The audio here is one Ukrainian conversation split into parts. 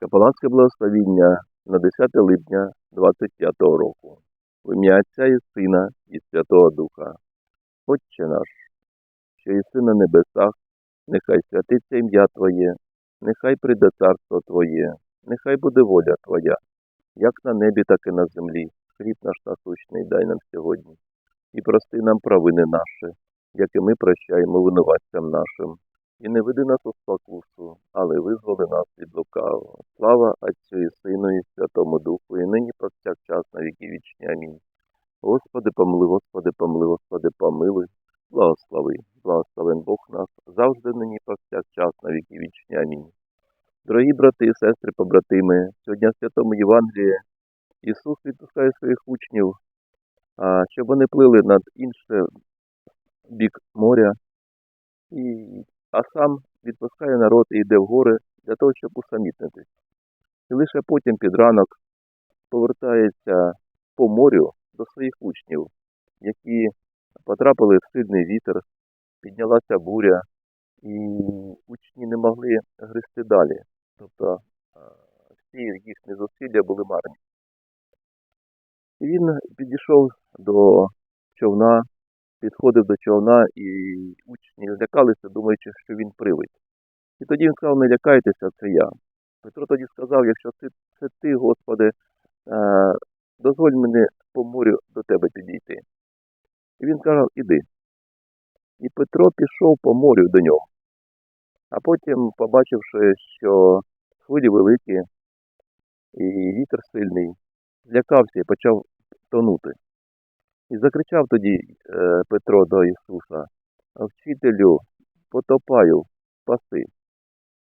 Капеланське благословіння на 10 липня 25 року. В ім'я Отця і Сина і Святого Духа. Отче наш, що єси на небесах, нехай святиться ім'я Твоє, нехай прийде царство Твоє, нехай буде воля Твоя, як на небі, так і на землі. Хліб наш насущний дай нам сьогодні. І прости нам провини наші, як і ми прощаємо винуватцям нашим. І не веди нас у спокусу, але визволи нас від лукавого. Слава Отцю і Сину і Святому Духу, і нині повсякчас на віки вічні. Амінь. Господи, помилуй, Господи, помилуй, Господи, помилуй, благослови, благословен Бог нас, завжди нині повсякчас на віки вічні. Амінь. Дорогі брати і сестри, побратими, сьогодні в Святому Євангелії Ісус відпускає своїх учнів, щоб вони плили над інший бік моря, і, а сам відпускає народ і йде в гори для того, щоб усамітнитись. І лише потім під ранок повертається по морю до своїх учнів, які потрапили в сильний вітер, піднялася буря, і учні не могли гристи далі. Тобто всі їхні зусилля були марні. І він підійшов до човна, підходив до човна, і учні злякалися, думаючи, що він привид. І тоді він сказав, не лякайтеся, це я. Петро тоді сказав, якщо це, це ти, Господи, е, дозволь мені по морю до тебе підійти. І він сказав, іди. І Петро пішов по морю до нього. А потім, побачивши, що хвилі великі і вітер сильний, злякався і почав тонути. І закричав тоді е, Петро до Ісуса, Вчителю, потопаю, спаси.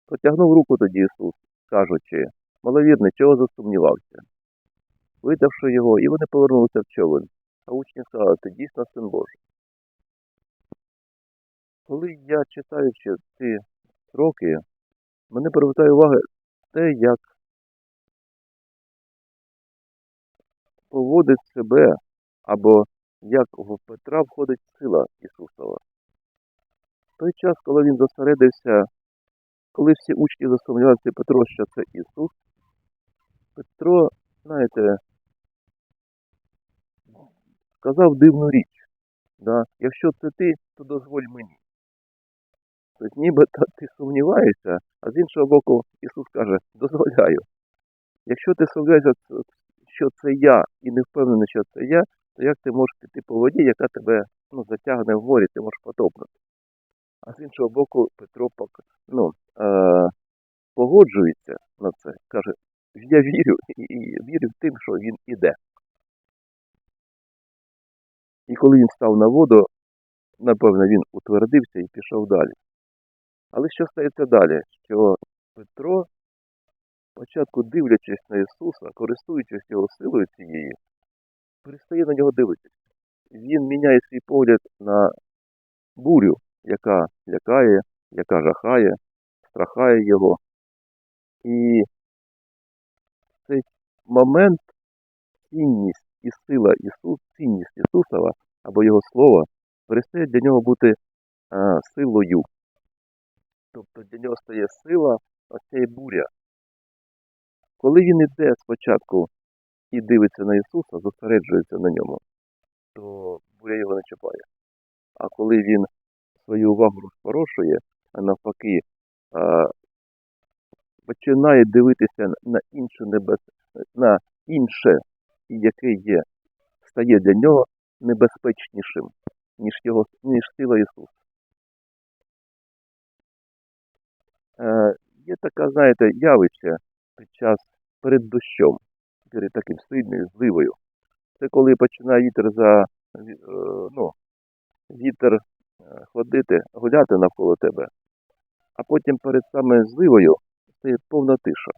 Потягнув руку тоді Ісус, кажучи, маловірний, чого засумнівався. Видавши його, і вони повернулися в човен, а учні сказали, ти дійсно син Божий. Коли я читаючи ці строки, мене привертає увагу те, як поводить себе або як в Петра входить сила Ісусова. В той час, коли він зосередився, коли всі учні засумнівалися Петро, що це Ісус, Петро, знаєте, сказав дивну річ. Да? Якщо це ти, то дозволь мені. Тобто нібито ти сумніваєшся, а з іншого боку Ісус каже, дозволяю. Якщо ти сумніваєшся, що це я і не впевнений, що це я, то як ти можеш піти по воді, яка тебе ну, затягне в морі, ти можеш потопнути. А з іншого боку, Петро ну, е, погоджується на це, каже, я вірю і, і вірю в тим, що він іде. І коли він став на воду, напевно, він утвердився і пішов далі. Але що стається далі? Що Петро, спочатку дивлячись на Ісуса, користуючись його силою цією, перестає на нього дивитися. Він міняє свій погляд на бурю, яка лякає, яка жахає, страхає його. І цей момент цінність і сила Ісус, цінність Ісусова або Його Слова перестає для нього бути а, силою. Тобто для нього стає сила оцеї буря. Коли він іде спочатку і дивиться на Ісуса, зосереджується на ньому, то буря його не чіпає. А коли він свою увагу розпорошує, а навпаки, починає дивитися на інше небес, на інше, яке є, стає для нього небезпечнішим, ніж його ніж сила Ісуса. Е, є така, знаєте, явище під час перед дощом, перед таким сильною зливою. Це коли починає вітер за е, ну, вітер е, ходити, гуляти навколо тебе, а потім перед саме зливою стає повна тиша.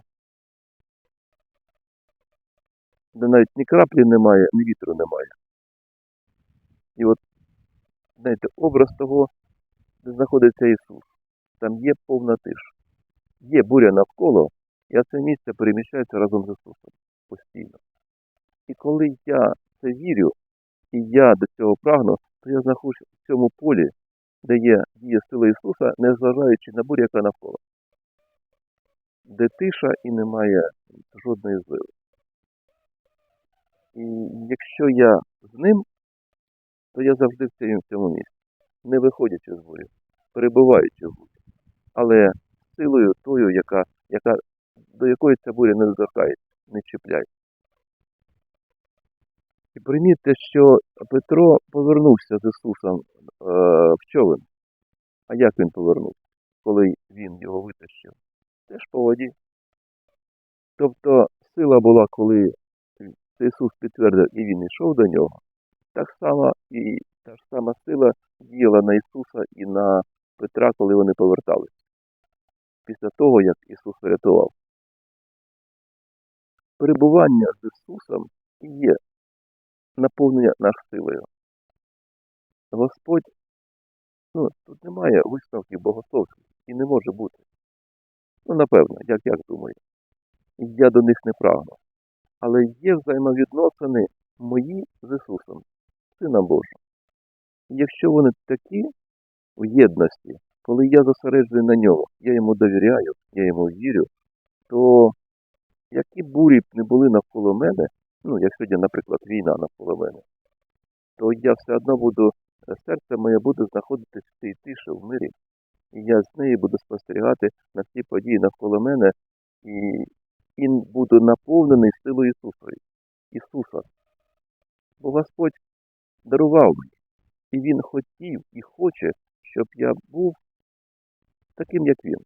Де навіть ні краплі немає, ні вітру немає. І от, знаєте, образ того, де знаходиться Ісус, там є повна тиша. Є буря навколо, і це місце переміщається разом з Ісусом постійно. І коли я це вірю, і я до цього прагну, то я знаходжусь в цьому полі, де є діє сила Ісуса, незважаючи на бурю, яка навколо. де тиша і немає жодної зливи. І якщо я з ним, то я завжди в цьому місці, не виходячи з бурі, перебуваючи в бурі. Але силою тою, яка, яка, до якої ця буря не доторкається, не чіпляє. І примітьте, що Петро повернувся з Ісусом е, в човен. А як він повернувся, коли він його витащив? Теж по воді. Тобто сила була, коли Ісус підтвердив і він йшов до нього, так само і та ж сама сила діяла на Ісуса і на Петра, коли вони поверталися. Після того, як Ісус врятував. Перебування з Ісусом і є наповнення наш силою. Господь, ну, тут немає висновків богословських і не може бути. Ну, напевно, як я думаю. Я до них не прагну. Але є взаємовідносини мої з Ісусом, Сином Божим. Якщо вони такі в єдності, коли я зосереджений на нього, я йому довіряю, я йому вірю, то які бурі б не були навколо мене, ну, як сьогодні, наприклад, війна навколо мене, то я все одно буду, серце моє буде знаходитись в цій тиші, в мирі. І я з неї буду спостерігати на всі події навколо мене. І, і буду наповнений силою Ісусової, Ісуса. Бо Господь дарував мені, і Він хотів і хоче, щоб я був таким, як Він,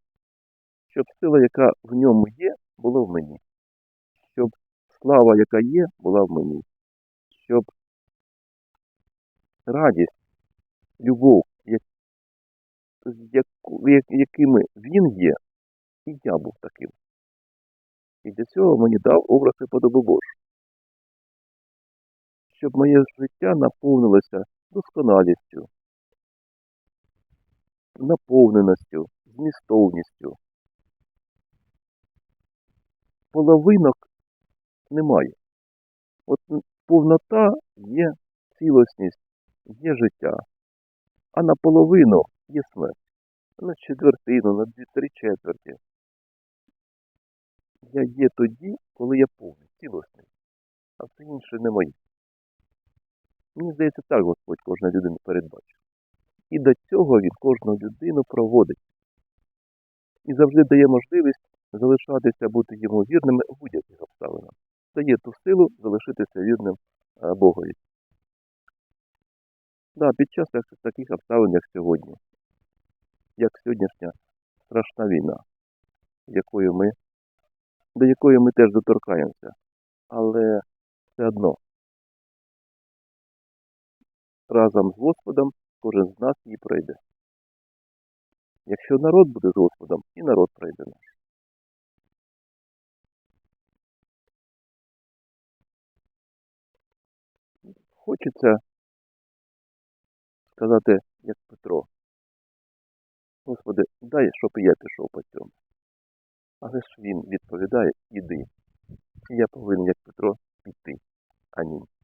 щоб сила, яка в ньому є, була в мені, слава, яка є, була в мені, щоб радість, любов, як, з як- якими він є, і я був таким. І для цього мені дав образ і подобу Божу. Щоб моє життя наповнилося досконалістю, наповненістю, змістовністю. Половинок немає. От повнота є цілісність, є життя, а наполовину є смерть. На четвертину, на дві три четверті. Я є тоді, коли я повний, цілісний, а все інше не моє. Мені здається, так Господь кожна людина передбачив. І до цього він кожну людину проводить. І завжди дає можливість залишатися бути йому вірними у будь-яких обставинах. Дає ту силу залишитися вірним е, Богові. Да, під час таких обставин, як сьогодні, як сьогоднішня страшна війна, якою ми, до якої ми теж доторкаємося. Але все одно разом з Господом кожен з нас її пройде. Якщо народ буде з Господом, і народ пройде наш. Хочеться сказати, як Петро. Господи, дай, щоб і я пішов по цьому. Але ж він відповідає, іди. І я повинен, як Петро, піти. Амінь.